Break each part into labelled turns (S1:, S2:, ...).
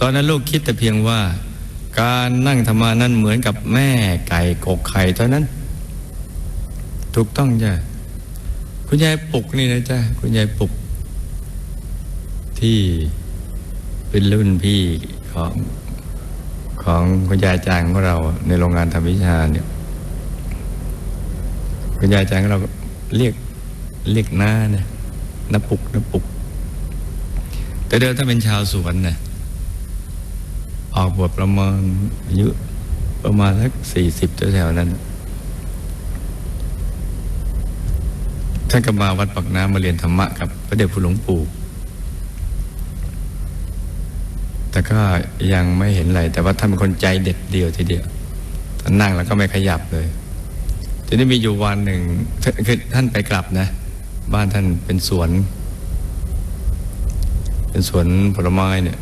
S1: ตอนนั้นลูกคิดแต่เพียงว่า การนั่งธรรมานั้นเหมือนกับแม่ไก่กกไข่เท่านั้น ถูกต้องจ้ะคุณยายปุกนี่นะจ๊ะคุณยายปุก ที่เป็นรุ่นพี่ของของคุณยายจางของเราในโรงงานทำวิชาเนี่ยคุณยายจางของเราเรียกเรียกหน้าเนี่ยน้าปุกน้าปุก แต่เดิมถ้าเป็นชาวสวนนะ ออกบวชประมาณอายุประมาณสักสี่สิบแถวๆนั้นท่านก็มาวัดปักน้ำมาเรียนธรรมะกับพระเดชคุณหลวงปู่แต่ก็ยังไม่เห็นอะไรแต่ว่าท่านเป็นคนใจเด็ดเดียวทีเดียวท่านนั่งแล้วก็ไม่ขยับเลย ทีนี้มีอยู่วันหนึ่งคือท่านไปกลับนะ บ้านท่านเป็นสวน เป็นสวนผลไม้เนี่ย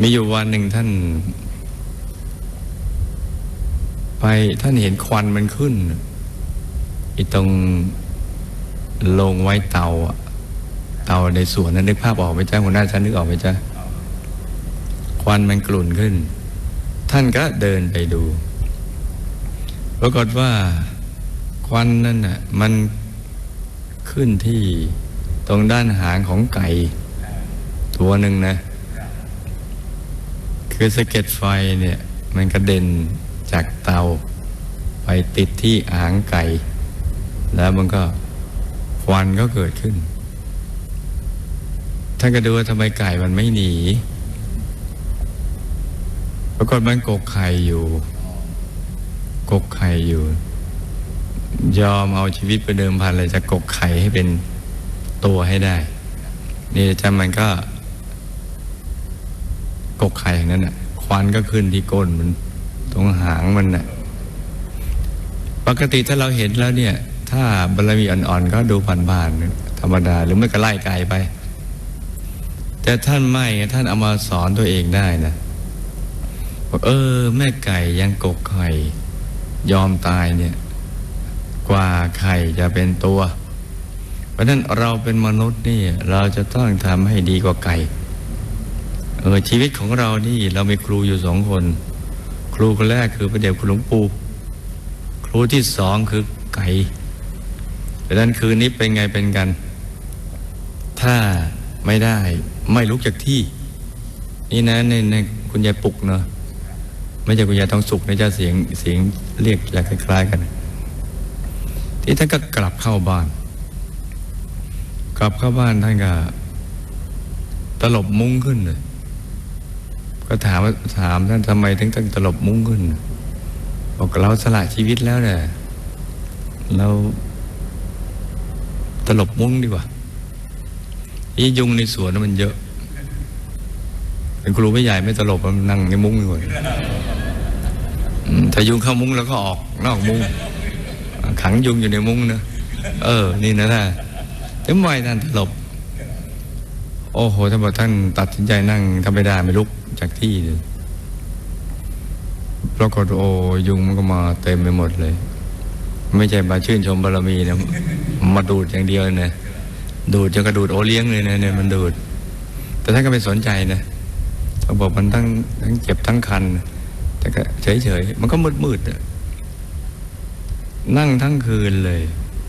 S1: มีอยู่วันหนึ่งท่าน ไปท่านเห็นควันมันขึ้นอีตรงลงไว้เตาเตาในสวนนั้นนึกภาพออกไหมจ้าหัวหน้าฉันนึกออกไหมจ้าควันมันกลุ่นขึ้น ท่านก็เดินไปดูปรากฏว่าควันนั่นน่ะมันขึ้นที่ตรงด้านหางของไก่ ตัวหนึ่งนะ คือสะเก็ดไฟเนี่ยมันกระเด็นจากเตาไปติดที่หางไก่ แล้วมันก็ควันก็เกิดขึ้น ท่านก็ดูว่าทำไมไก่มันไม่หนีปรากฏมันกกไข่อยู่ กกไข่อยู่ ยอมเอาชีวิตไปเดิมพันเลยจะกกไข่ให้เป็นตัวให้ได้ นี่จำมันก็ กกไข่อย่างนั้นน่ะ ควันก็ขึ้นที่ก้นมันตรงหางมันน่ะ ปกติถ้าเราเห็นแล้วเนี่ย ถ้าบารมีอ่อนๆ ก็ดูผ่านๆธรรมดา หรือไม่ก็ไล่ไกลไป แต่ท่านไม่ท่านเอามาสอนตัวเองได้นะบอกเออ แม่ไก่ยังกกไข่ยอมตายเนี่ย กว่าไข่จะเป็นตัว เพราะนั้นเราเป็นมนุษย์นี่ เราจะต้องทำให้ดีกว่าไก่ ออชีวิตของเรานี่เรามีครูอยู่สองคน ครูคนแรกคือพระเดชคุณหลวงปู่ครูที่สองคือไก่ดังนั้นคืนนี้เป็นไงเป็นกัน ถ้าไม่ได้ไม่ลุกจากที่ นี่นะในในคุณยายปุกเนาะไม่ใช่คุณยายทองสุกนะจะเสียงเสียงเรียกจะคล้ายๆกัน ที่ท่านก็กลับเข้าบ้าน กลับเข้าบ้านท่านก็ตลบมุ้งขึ้นเลย ก็ถามว่าถามท่านทำไมถึงต้องตลบมุ้งขึ้นบอกเราสละชีวิตแล้วเนี่ยเราตลบมุ้งดีกว่าอียุงในสวนนนมันเยอะ เป็นครูไม่ใหญ่ไม่ตลบมันนั่งในมุ้งดีกว่าอืมถ้ายุงเข้ามุ้งแล้วก็ออกนอกมุ้งขังยุงอยู่ในมุ้งนะเออ นี่นะท่านทำไมท่านตลบ โอ้โหท่านบอกท่านตัดสินใจนั่งทำไม่ได้ไม่ลุก จากที่เลยปรากฏโอยุงมันก็มาเต็มไปหมดเลย ไม่ใช่มาชื่นชมบารมีนะมาดูดอย่างเดียวนะดูดจะกระดูดโอเลี้ยงเลยนะเนี่ยมันดูด แต่ท่านก็ไม่สนใจนะเขาบอกมันทั้งทั้งเจ็บทั้งคัน แต่ก็เฉยๆมันก็มืดมืดนั่งทั้งคืนเลย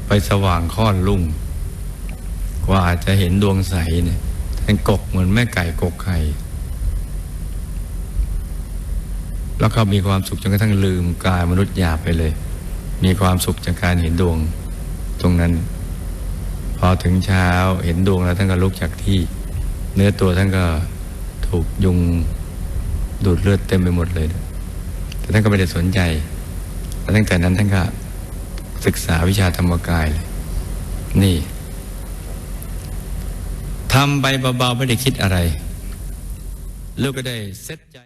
S1: ไปสว่างค่อนลุ่ง กว่าจะเห็นดวงใสเนี่ยท่านกกเหมือนแม่ไก่กกไข่ แล้วก็มีความสุขจนกระทั่งลืมกายมนุษย์หยาบไปเลย มีความสุขจากการเห็นดวง ตรงนั้น พอถึงเช้าเห็นดวงแล้วท่านก็ลุกจากที่ เนื้อตัวท่านก็ถูกยุงดูดเลือดเต็มไปหมดเลย แต่ท่านก็ไม่ได้สนใจแล้วตั้งแต่นั้นท่านก็ศึกษาวิชาธรรมกายเลย นี่ทำไปเบาๆไม่ได้คิดอะไร ลูกก็ได้เซ็ตใจ